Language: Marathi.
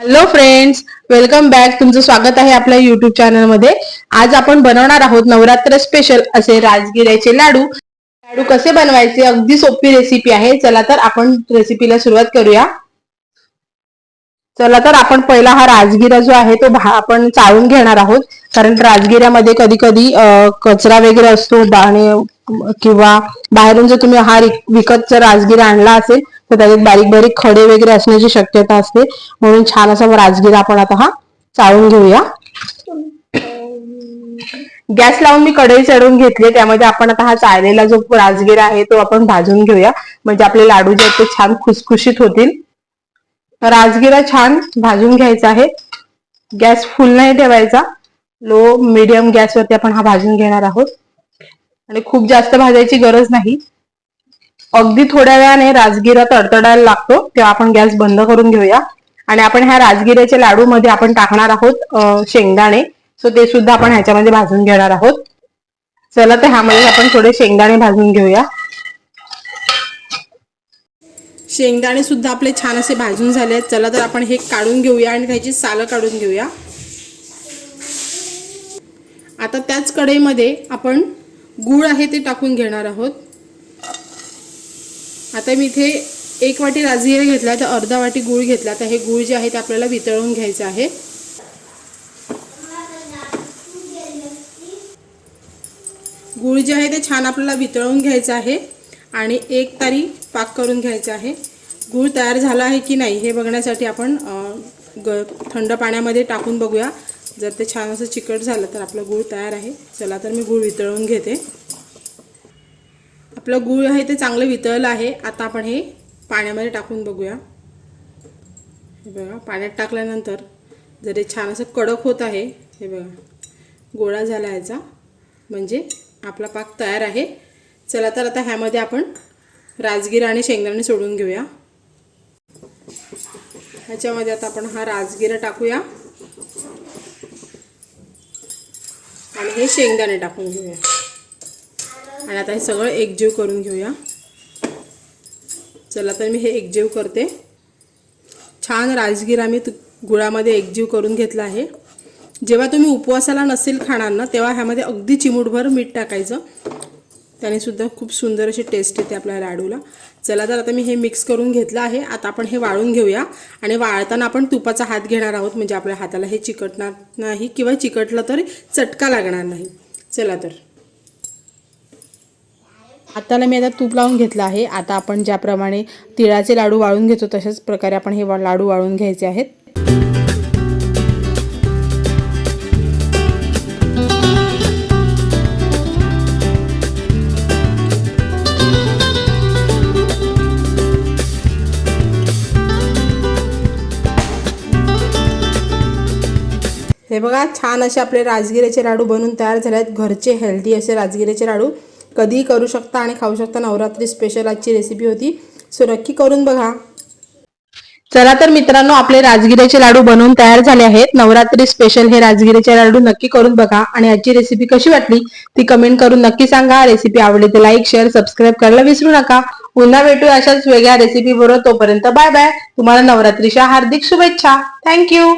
हॅलो फ्रेंड्स वेलकम बॅक तुमचं स्वागत आहे आपल्या युट्यूब चॅनलमध्ये आज आपण बनवणार आहोत नवरात्र स्पेशल असे राजगिऱ्याचे लाडू. लाडू कसे बनवायचे अगदी सोपी रेसिपी आहे. चला तर आपण रेसिपीला सुरुवात करूया. चला तर आपण पहिला हा राजगिरा जो आहे तो आपण चाळून घेणार आहोत. कारण राजगिऱ्यामध्ये कधी कधी कचरा वगैरे असतो आणि किंवा बाहेरून जर तुम्ही हा विकत जर राजगिरा आणला असेल तर त्याच्यात बारीक बारीक खडे वगैरे असण्याची शक्यता असते. म्हणून छान असा राजगिरा आपण आता हा चाळून घेऊया. गॅस लावून मी कढई चढवून घेतली त्यामध्ये आपण आता हा चाळलेला जो राजगिरा आहे तो आपण भाजून घेऊया. म्हणजे आपले लाडू जे आहेत ते छान खुसखुशीत होतील. राजगिरा छान भाजून घ्यायचा आहे. गॅस फुल नाही ठेवायचा. लो मिडियम गॅसवरती आपण हा भाजून घेणार आहोत. आणि खूप जास्त भाजायची गरज नाही. अगदी थोड्या वेळाने राजगिरा तडतडायला लागतो तेव्हा आपण गॅस बंद करून घेऊया. आणि आपण ह्या राजगिऱ्याच्या लाडू मध्ये आपण टाकणार आहोत शेंगदाणे. सो ते सुद्धा आपण ह्याच्यामध्ये भाजून घेणार आहोत. चला तर ह्यामध्ये आपण थोडे शेंगदाणे भाजून घेऊया. शेंगदाणे सुद्धा आपले छान असे भाजून झाले आहेत. चला तर आपण हे काढून घेऊया आणि त्याची सालं काढून घेऊया. आता त्याच कढईमध्ये आपण गूळ आहे ते टाकून घेणार आहोत. आता मी इथे एक वाटी राजगिरा घेतला तर अर्धा वाटी गूळ घेतला. तर हे गूळ जे आहे ते आपल्याला वितळून घ्यायचं आहे. गूळ जे आहे ते छान आपल्याला वितळून घ्यायचं आहे आणि एक तारी पाक करून घ्यायचं आहे. गूळ तयार झाला आहे की नाही हे बघण्यासाठी आपण ग थंड पाण्यामध्ये टाकून बघूया. जर ते छान असं चिकट झालं तर आपलं गूळ तयार आहे. चला तर मी गूळ वितळून घेते. आपलं गूळ आहे ते चांगलं वितळलं आहे. आता आपण हे पाण्यामध्ये टाकून बघूया. हे बघा पाण्यात टाकल्यानंतर जर हे छान असं कडक होत आहे हे बघा गोळा झाला याचा. म्हणजे आपला पाक तयार आहे. चला तर आता ह्यामध्ये आपण राजगिरा आणि शेंगदाणे सोडून घेऊया. ह्याच्यामध्ये आता आपण हा राजगिरा टाकूया. आणि हे शेंगदाणे टाकून घेऊया. आणि आता हे सगळं एकजीव करून घेऊया. चला तर मी हे एकजीव करते. छान राजगिरा मी तु- गुळामध्ये एकजीव करून घेतला आहे. जेव्हा तुम्ही उपवासाला नसेल खाणार ना तेव्हा ह्यामध्ये अगदी चिमूटभर मीठ टाकायचं. त्याने सुद्धा खूप सुंदर अशी टेस्ट येते आपल्या लाडूला. चला तर आता मी हे मिक्स करून घेतलं आहे. आता आपण हे वाळून घेऊया. आणि वाळताना आपण तुपाचा हात घेणार आहोत. म्हणजे आपल्या हाताला हे चिकटणार नाही किंवा चिकटलं तर चटका लागणार नाही. चला तर. हाताला मी आता तूप लावून घेतलं आहे. आता आपण ज्याप्रमाणे तिळाचे लाडू वाळून घेतो तशाच प्रकारे आपण हे लाडू वाळून घ्यायचे आहेत. हे बघा छान असे आपले राजगिऱ्याचे लाडू बनवून तयार झाले आहेत घरचे हेल्दी असे राजगिऱ्याचे लाडू. कधीही करू शकता आणि खाऊ शकता. नवरात्री स्पेशल आजची रेसिपी होती. सो नक्की करून बघा. चला तर मित्रांनो आपले राजगिऱ्याचे लाडू बनवून तयार झाले आहेत. नवरात्री स्पेशल हे राजगिऱ्याचे लाडू नक्की करून बघा. आणि आजची रेसिपी कशी वाटली ती कमेंट करून नक्की सांगा. रेसिपी आवडली तर लाईक शेअर सबस्क्राईब करायला विसरू नका. पुन्हा भेटू अशाच वेगळ्या रेसिपी बरोबर. तोपर्यंत बाय बाय तुम्हाला नवरात्रीच्या हार्दिक शुभेच्छा. थँक्यू